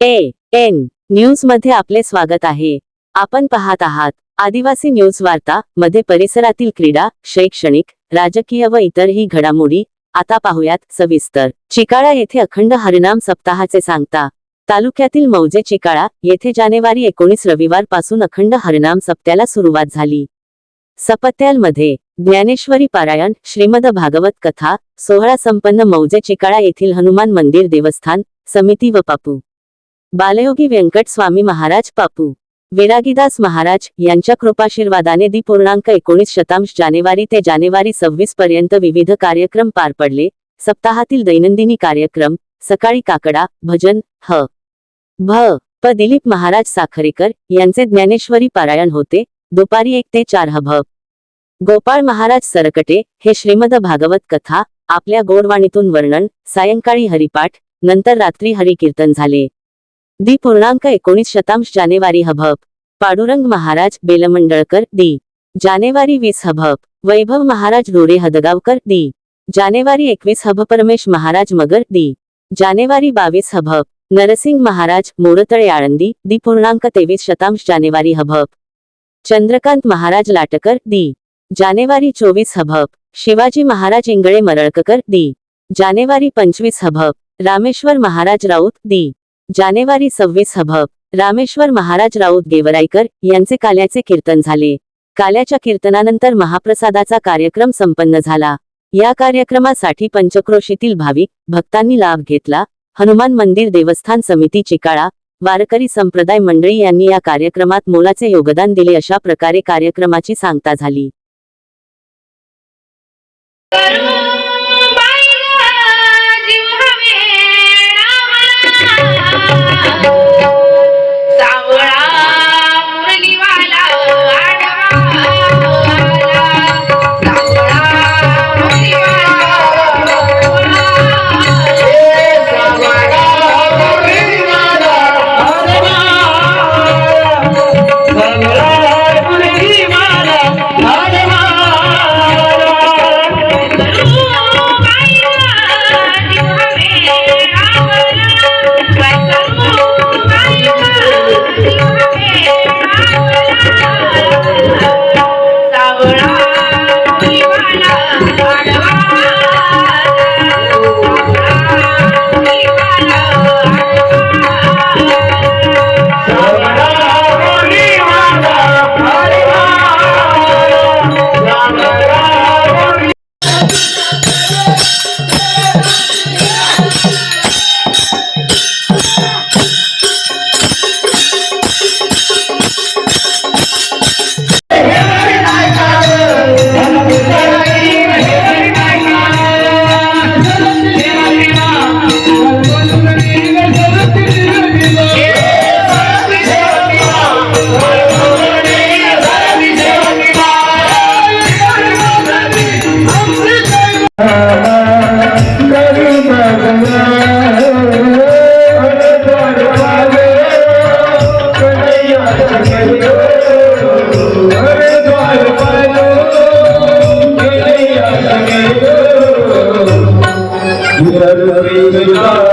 A N न्यूजमध्ये आपले स्वागत आहे. आपण पाहत आहात आदिवासी न्यूज वार्ता मध्ये परिसरातील क्रीडा शैक्षणिक राजकीय व इतरही घडामोडी आता पाहुयात सविस्तर. चिकाळा येथे अखंड हरिनाम सप्ताहाचे सांगता. तालुक्यातील मौजे चिकाळा येथे जानेवारी एकोणीस रविवारपासून अखंड हरिनाम सप्त्याला सुरुवात झाली. सपत्यालमध्ये ज्ञानेश्वरी पारायण श्रीमद भागवत कथा सोहळा संपन्न मौजे चिकाळा येथील हनुमान मंदिर देवस्थान समिती व पापू. बालयोगी व्यंकट स्वामी महाराज पापू. विरागीदास महाराज यांच्या कृपाशीर्वादाने दि पूर्णांक एकोणीस शतांश जानेवारी ते जानेवारी सव्वीस पर्यंत विविध कार्यक्रम पार पडले. सप्ताहातील दैनंदिनी कार्यक्रम सकाळी काकडा भजन ह. भ. प. दिलीप महाराज साखरेकर यांचे ज्ञानेश्वरी पारायण होते. दुपारी एक ते चार हभ गोपाळ महाराज सरकटे हे श्रीमद भागवत कथा आपल्या गोडवाणीतून वर्णन सायंकाळी हरिपाठ नंतर रात्री हरिकीर्तन झाले. दि पूर्णांक एकोणीस शतांश जानेवारी हभप पाडुरंग महाराज बेलमंडळकर दी. जानेवारी वीस हभप वैभव महाराज डोरे हदगावकर दी. जानेवारी एकवीस हभ परमेश महाराज मगर दी. जानेवारी बावीस हभप नरसिंग महाराज मोरतळे आळंदी दि पूर्णांक तेवीस शतांश जानेवारी हभप चंद्रकांत महाराज लाटकर दी जानेवारी चोवीस हभप शिवाजी महाराज इंगळे मरळककर दी जानेवारी पंचवीस हभप रामेश्वर महाराज राऊत दी जानेवारी सव्वीस हभप रामेश्वर महाराज राऊत गेवराईकर यांचे काल्याचे कीर्तन झाले. काल्याच्या कीर्तनानंतर महाप्रसादाचा कार्यक्रम संपन्न झाला. या कार्यक्रमासाठी पंचक्रोशीतील भाविक भक्तांनी लाभ घेतला. हनुमान मंदिर देवस्थान समिती चिकाळा वारकरी संप्रदाय मंडळी यांनी या कार्यक्रमात मोलाचे योगदान दिले अशा प्रकारे कार्यक्रमाची सांगता झाली. Hare Krishna